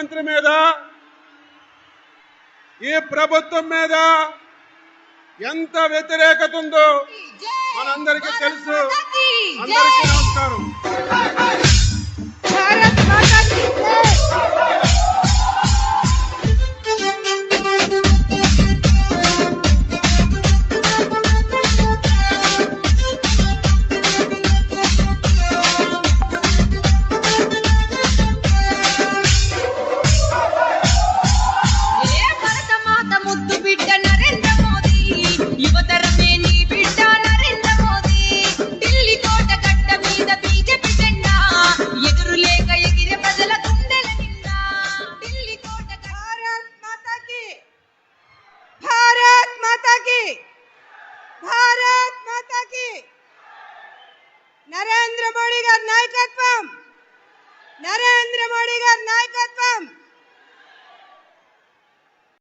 ముఖ్యమంత్రి మీద ఈ ప్రభుత్వం మీద ఎంత వ్యతిరేకత ఉందో మనందరికీ తెలుసు. नायकता की नरेंद्र मोदी गारायकत्व नरेंद्र मोदी गारायक